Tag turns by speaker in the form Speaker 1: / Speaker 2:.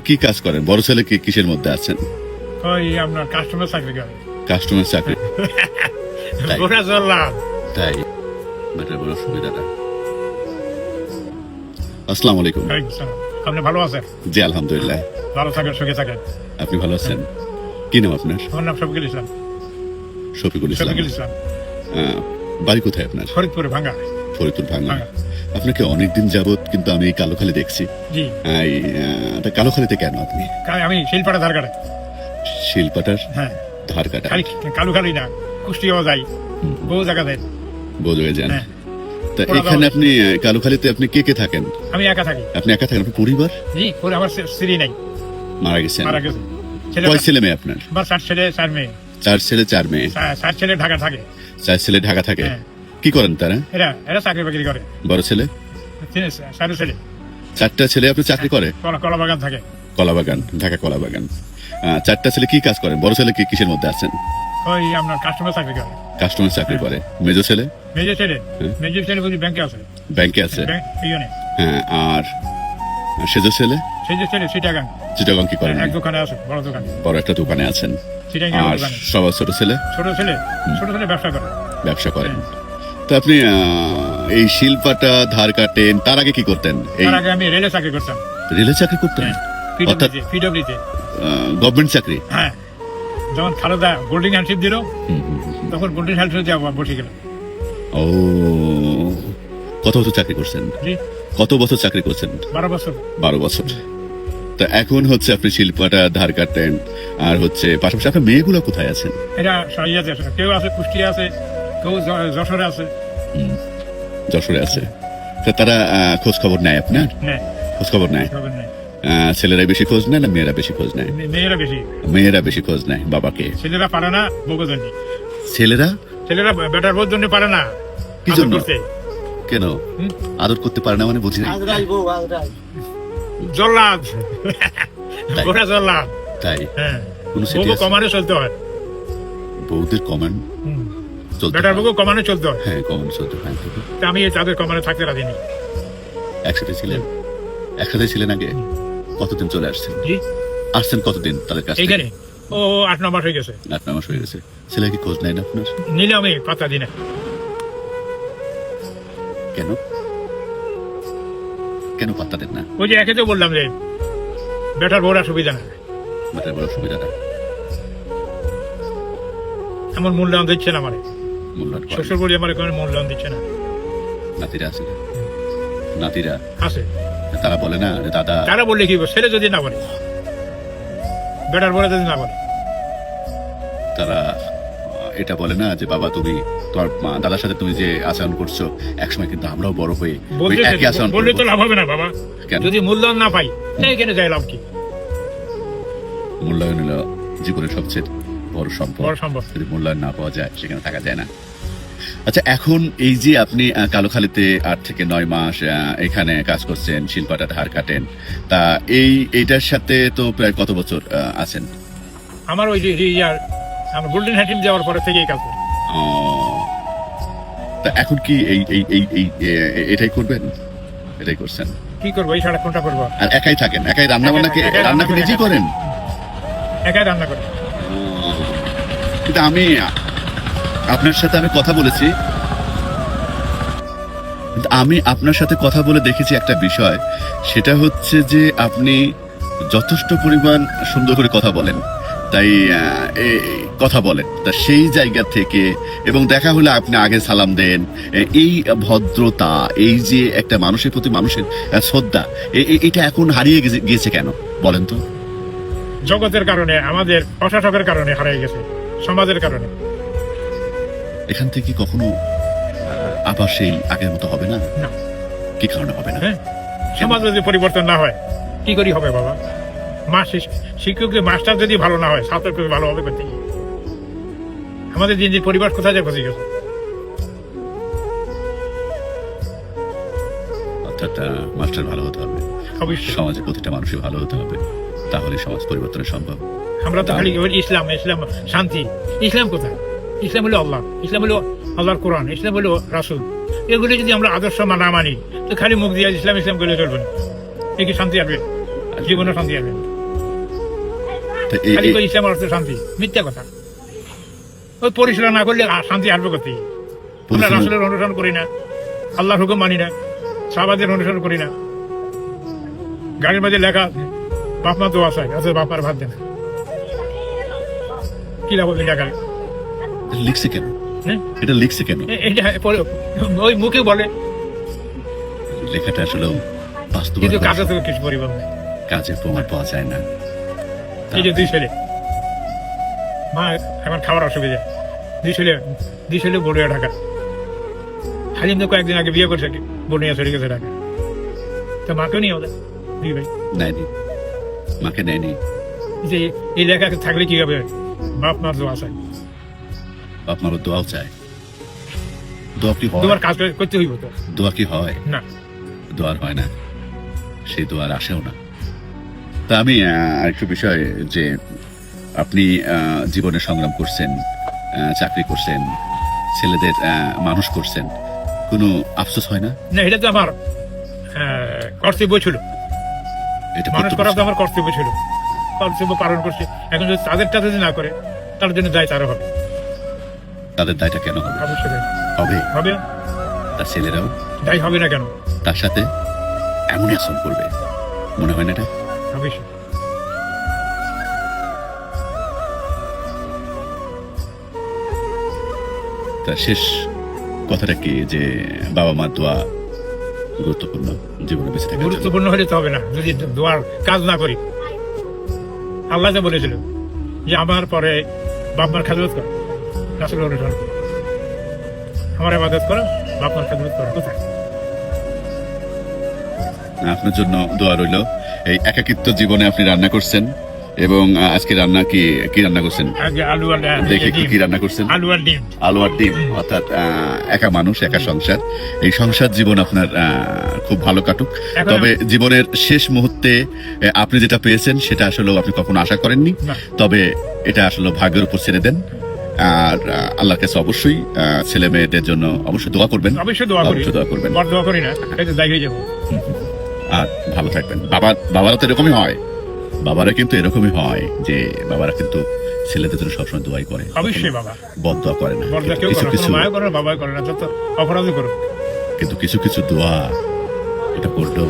Speaker 1: কি কাজ করেন? বড় ছেলে কি কিসের মধ্যে আছেন?
Speaker 2: ওই আপনার কাস্টমার চাকরি করে।
Speaker 1: কাস্টমার চাকরি। তাই।
Speaker 2: গোটা চললাম।
Speaker 1: তাই। বেটার বড় সুবিধা না আসসালামু আলাইকুম।
Speaker 2: আপনি ভালো আছেন?
Speaker 1: জি আলহামদুলিল্লাহ।
Speaker 2: ভালো থাকেন সুখে থাকেন।
Speaker 1: আপনি ভালো আছেন? কি নাম আপনার?
Speaker 2: আমার নাম শফিকুল ইসলাম।
Speaker 1: শফিকুল ইসলাম।
Speaker 2: শফিকুল ইসলাম।
Speaker 1: বাড়ি কোথায় আপনার?
Speaker 2: ফরিদপুরে ভাঙ্গা।
Speaker 1: ফরিদপুর ভাঙা
Speaker 2: ভাঙা।
Speaker 1: আপনাকে অনেকদিন যাবত কিন্তু আমি এই কালোখালি দেখছি।
Speaker 2: জি।
Speaker 1: আহ, এই, আহ, তা কালোখালিতে কেন আপনি?
Speaker 2: কা- আমি শিলপাড়া ধার কাটে
Speaker 1: শিল্পাটার
Speaker 2: হ্যাঁ।
Speaker 1: ধার কাটা?
Speaker 2: খালি কালু খালি না কুষ্টিয়াও যাই। বহু জায়গা যাই
Speaker 1: বোঝে যান।
Speaker 2: হ্যাঁ।
Speaker 1: তা এখানে আপনি আহ, কালোখালিতে আপনি কে কে থাকেন?
Speaker 2: আমি একা থাকি।
Speaker 1: আপনি একা থাকেন? আপনার পরিবার?
Speaker 2: জি পরে আমার স্ত্রী- স্ত্রী নাই।
Speaker 1: মারা গেছেন।
Speaker 2: মারা গেছে। ছেলে
Speaker 1: কয় ছেলে মেয়ে আপনার?
Speaker 2: আমার চার ছেলে চার মেয়ে।
Speaker 1: চার ছেলে চার মেয়ে।
Speaker 2: চা- চার ছেলে ঢাকা থাকে।
Speaker 1: চার ছেলে ঢাকা থাকে?
Speaker 2: হ্যাঁ।
Speaker 1: কি করেন তারা?
Speaker 2: এরা এরা চাকরি বাকরি করে।
Speaker 1: বড় ছেলে?
Speaker 2: চার ছেলে।
Speaker 1: চারটা ছেলে আপনি চাকরি করে?
Speaker 2: কলা কলা বাগান থাকে।
Speaker 1: কলাবাগান ঢাকা কলাবাগান চারটা ছেলে কি কাজ করেন? বড় ছেলে কি কিসের মধ্যে আছেন?
Speaker 2: ওই আপনার কাস্টমার চাকরি করে।
Speaker 1: কাস্টমার চাকরি করে। মেজো ছেলে?
Speaker 2: মেজর ছেলে।
Speaker 1: হুম।
Speaker 2: মেজর ছেলে বুঝি ব্যাংকে আছে।
Speaker 1: ব্যাংকে আছে? হ্যাঁ আর সেজো ছেলে?
Speaker 2: যে ছেলে সিটাগাং
Speaker 1: চিটাগং কি করেন?
Speaker 2: এক দোকানে আছে বড় দোকানে।
Speaker 1: বড় একটা দোকানে আছেন। আর সবার ছোট ছেলে?
Speaker 2: ছোট ছেলে ছোট ছেলে ব্যবসা করে।
Speaker 1: ব্যবসা করেন। তো আপনি এই শিল্পাটা ধার কাটেন তার আগে কি করতেন?
Speaker 2: তার আগে আমি রেলে চাকরি করতাম।
Speaker 1: রেলে চাকরি করতেন? অর্থাৎ
Speaker 2: পিডব্লিউতে
Speaker 1: গভর্নমেন্ট চাকরি?
Speaker 2: হ্যাঁ যখন খালেদা গোল্ডিং হ্যান্ডশিপ দিল। তখন গোল্ডিং হ্যান্ডশিপ দিয়ে বসে গেল
Speaker 1: ও কত বছর চাকরি করছেন? কত বছর চাকরি করছেন?
Speaker 2: বারো বছর।
Speaker 1: বারো বছর। তা এখন হচ্ছে আপনি শিল্পাটা ধার কাটেন আর হচ্ছে পাশাপাশি আপনার মেয়েগুলো কোথায় আছেন?
Speaker 2: এরা কেউ আছে কুষ্টিয়া আছে কেউ যশোরে আছে।
Speaker 1: যশোরে আছে। তা তারা খোঁজ খবর নেয় আপনার? খোঁজ খবর নেয়? ছেলেরা বেশি খোঁজ নেয় না মেয়েরা বেশি খোঁজ নেয়?
Speaker 2: মেয়েরা বেশি।
Speaker 1: মেয়েরা বেশি খোঁজ নেয় বাবাকে?
Speaker 2: ছেলেরা পারে না বউকে জন্য।
Speaker 1: ছেলেরা?
Speaker 2: ছেলেরা বেটার বউর জন্য পারে না।
Speaker 1: কি জন্য? কেন? আদর করতে পারে না মানে বুঝি না
Speaker 2: জল্লাদ।
Speaker 1: তাই?
Speaker 2: গোটা জল্লাদ।
Speaker 1: তাই।
Speaker 2: হ্যাঁ।
Speaker 1: কোনো
Speaker 2: বউকে
Speaker 1: সিরিয়াস
Speaker 2: চলতে হয়।
Speaker 1: বউদের কমান।
Speaker 2: হুম।
Speaker 1: চলতে
Speaker 2: বেটার কমানে চলতে হয়।
Speaker 1: হ্যাঁ কমান চলতে হয়
Speaker 2: তা আমি তাদের কমানে থাকতে রাজি নেই।
Speaker 1: একসাথে ছিলেন? একসাথে ছিলেন আগে? কতদিন চলে আসছেন?
Speaker 2: জি।
Speaker 1: আসছেন কতদিন তাদের কাছে
Speaker 2: ও আট নম্বর হয়ে গেছে।
Speaker 1: আট নয় মাস হয়ে গেছে। ছেলে কি খোঁজ নেয় না আপনার?
Speaker 2: নিলে আমি পাতা দিনে।
Speaker 1: কেন? কেন পাত্তা দেন না?
Speaker 2: ওই যে একে তো বললাম যে বেটার সুবিধা না
Speaker 1: বেটার বড় সুবিধাটা
Speaker 2: এমন মূল্যায়ন দিচ্ছে না আমার।
Speaker 1: মূল্যায়ন করেন।
Speaker 2: শ্বশুর বলি আমার কোনো মূল্যায়ন দিচ্ছে না।
Speaker 1: নাতিরা আছে না? নাতিরা?
Speaker 2: আছে।
Speaker 1: তারা বলে না যে দাদা
Speaker 2: তারা বললে কি? ছেলে যদি না বলে বেটার বলে যদি না বলে।
Speaker 1: তারা এটা বলে না যে বাবা তুমি তোমার মা- দাদার সাথে তুমি যে আচরণ করছ একসময় কিন্তু আমরাও বড় হয়ে ওই একই আচরণ
Speaker 2: বললে তো লাভ হবে না বাবা। যদি মূল্যায়ন না পাই এখানে যাই লাভ কি?
Speaker 1: মূল্যায়ন হলো জীবনের সবচেয়ে বড় সম্পদ। যদি মূল্যায়ন না পাওয়া যায় সেখানে থাকা যায় না। আচ্ছা এখন এই যে আপনি কালোখালীতে আট থেকে নয় মাস এখানে কাজ করছেন শিল্পাটা ধার কাটেন তা এই এইটার সাথে তো প্রায় কত বছর আছেন?
Speaker 2: আমার ওই যে আমার গোল্ডেন হ্যাটিম যাওয়ার পরে থেকেই কাজ
Speaker 1: তা এখন কি এই এই এই এটাই করবেন? এটাই করছেন?
Speaker 2: কি করব এই সারা কোনটা করব।
Speaker 1: আর একাই থাকেন? একাই রান্না
Speaker 2: একাই রান্না
Speaker 1: নিজেই করেন?
Speaker 2: একাই রান্না করি।
Speaker 1: কিন্তু আমি, আপনার সাথে আমি কথা বলেছি। আমি আপনার সাথে কথা বলে দেখেছি একটা বিষয়। সেটা হচ্ছে যে আপনি যথেষ্ট পরিমাণ সুন্দর করে কথা বলেন। তাই কথা বলেন। তা সেই জায়গা থেকে এবং দেখা হলে আপনি আগে সালাম দেন। এই ভদ্রতা, এই যে একটা মানুষের প্রতি মানুষের শ্রদ্ধা এটা এখন হারিয়ে গিয়েছে কেন? বলেন তো।
Speaker 2: জগতের কারণে আমাদের প্রশাসকের কারণে হারিয়ে গেছে সমাজের কারণে।
Speaker 1: এখান থেকে কখনো আবার সেই আগের মতো হবে না?
Speaker 2: না।
Speaker 1: কি কারণে হবে না?
Speaker 2: হ্যাঁ সমাজ যদি পরিবর্তন না হয় কি করি হবে বাবা? মা শিশ- শিক্ষক মাস্টার যদি ভালো না হয় ছাত্র যদি ভালো হবে করতে আমাদের দিন দিন পরিবার কোথায় যায় গেছে?
Speaker 1: অর্থাৎ মাস্টার ভালো হতে হবে। সমাজে প্রতিটা মানুষই ভালো হতে হবে। তাহলে সমাজ পরিবর্তন সম্ভব।
Speaker 2: আমরা তো খালি ইসলাম ইসলাম শান্তি। ইসলাম কোথায়? ইসলাম হলো আল্লাহ ইসলাম হলো আল্লাহর কোরআন ইসলাম হলো রাসুল। এগুলি যদি আমরা আদর্শ না মানি তো খালি মুখ দিয়ে ইসলাম ইসলাম করলে চলবে না। এ কি শান্তি আসবে? জীবনে শান্তি আসবে খালি কই ইসলাম অর্থে শান্তি? মিথ্যা কথা। ওই পরিচালনা না করলে শান্তি আসবে কোথায় আমরা রাসুলের অনুসরণ করি না আল্লাহ হুকুম মানি না সাহাবাদের অনুসরণ করি না। গাড়ির মাঝে লেখা বাপ মা দোয়া চাই অথচ বাপ মার ভাত দেন কি লাভ লেখা
Speaker 1: এটা লিখছে কেন? এটা লিখছে কেন?
Speaker 2: এটা পরে- ওই মুখে বলে।
Speaker 1: লেখাটা আসলে বাস্তব
Speaker 2: কিন্তু কাজে থেকে কিছু পরিবর্তন নেই।
Speaker 1: কাজের প্রমাণ পাওয়া যায় না।
Speaker 2: এই যে দুই ছেলে। মা এখন খাবার অসুবিধা। দুই ছেলে দুই ছেলে বড়িয়া ঢাকা। হালিম তো কয়েকদিন আগে বিয়ে করছে বড়িয়া চলে গেছে ঢাকা। তো মাকেও নিয়ে ওদের দুই ভাই।
Speaker 1: নেয়নি মাকে নেয়নি
Speaker 2: যে এই লেখা থাকলে কি হবে? বাপ মার দোয়া চাই।
Speaker 1: বাপ মারও দোয়াও চায়। দোয়া কি হয়?
Speaker 2: তোমার কাজ করতে হইব তো?
Speaker 1: দোয়া কি হয়?
Speaker 2: না।
Speaker 1: দোয়ার হয় না। সেই দোয়ার আসেও না। তা আমি আরেকটু বিষয় যে আপনি জীবনে সংগ্রাম করছেন চাকরি করছেন ছেলেদের মানুষ করছেন কোনো আফসোস হয় না?
Speaker 2: না এটা তো আমার কর্তব্য ছিল।
Speaker 1: এটা
Speaker 2: মানুষ করা তো আমার কর্তব্য ছিল। কর্তব্য পালন করছে। এখন যদি তাদেরটা যদি না করে তার জন্য দায় তারা হবে।
Speaker 1: তাদের দায়টা কেন হবে? হবে?
Speaker 2: হবে?
Speaker 1: তার ছেলেরাও?
Speaker 2: দায় হবে না কেন?
Speaker 1: তার সাথে এমনই আচরণ করবে? মনে হয় না এটা?
Speaker 2: অবশ্যই।
Speaker 1: তা শেষ কথাটা কি? যে বাবা মা দোয়া গুরুত্বপূর্ণ জীবনে বেঁচে থাকার
Speaker 2: গুরুত্বপূর্ণ হলে তো হবে না যদি দোয়ার কাজ না করি। আল্লাহ যা বলেছিল যে আমার পরে বাপমার খেদমত করো রাসুল অনুসরণ করো। আমার আবাদত করো বাপমার খেদমত করো কোথায়?
Speaker 1: আপনার জন্য দোয়া রইল এই একাকিত্ব জীবনে আপনি রান্না করছেন। এবং আজকে রান্না কি কি রান্না করছেন? দেখে কি কি রান্না করছেন?
Speaker 2: আলু আর ডিম।
Speaker 1: আলু আর ডিম অর্থাৎ একা মানুষ একা সংসার। এই সংসার জীবন আপনার খুব ভালো কাটুক। তবে জীবনের শেষ মুহূর্তে আপনি যেটা পেয়েছেন সেটা আসলে আপনি কখনো আশা করেননি। তবে এটা আসলে ভাগ্যের উপর ছেড়ে দেন। আর আল্লাহর কাছে অবশ্যই ছেলে মেয়েদের জন্য অবশ্যই দোয়া করবেন।
Speaker 2: অবশ্যই দোয়া
Speaker 1: করবেন।
Speaker 2: দোয়া করি না
Speaker 1: আর ভালো থাকবেন। বাবা বাবারা তো এরকমই হয়। বাবারা কিন্তু এরকমই হয় যে বাবারা কিন্তু ছেলেদের জন্য সবসময় দোয়াই করে।
Speaker 2: অবশ্যই বাবা।
Speaker 1: বদ দোয়া করে না। কিছু কিছু
Speaker 2: কোনো করে না করে না যত অপরাধও করুক।
Speaker 1: কিন্তু কিছু কিছু দোয়া এটা করলেও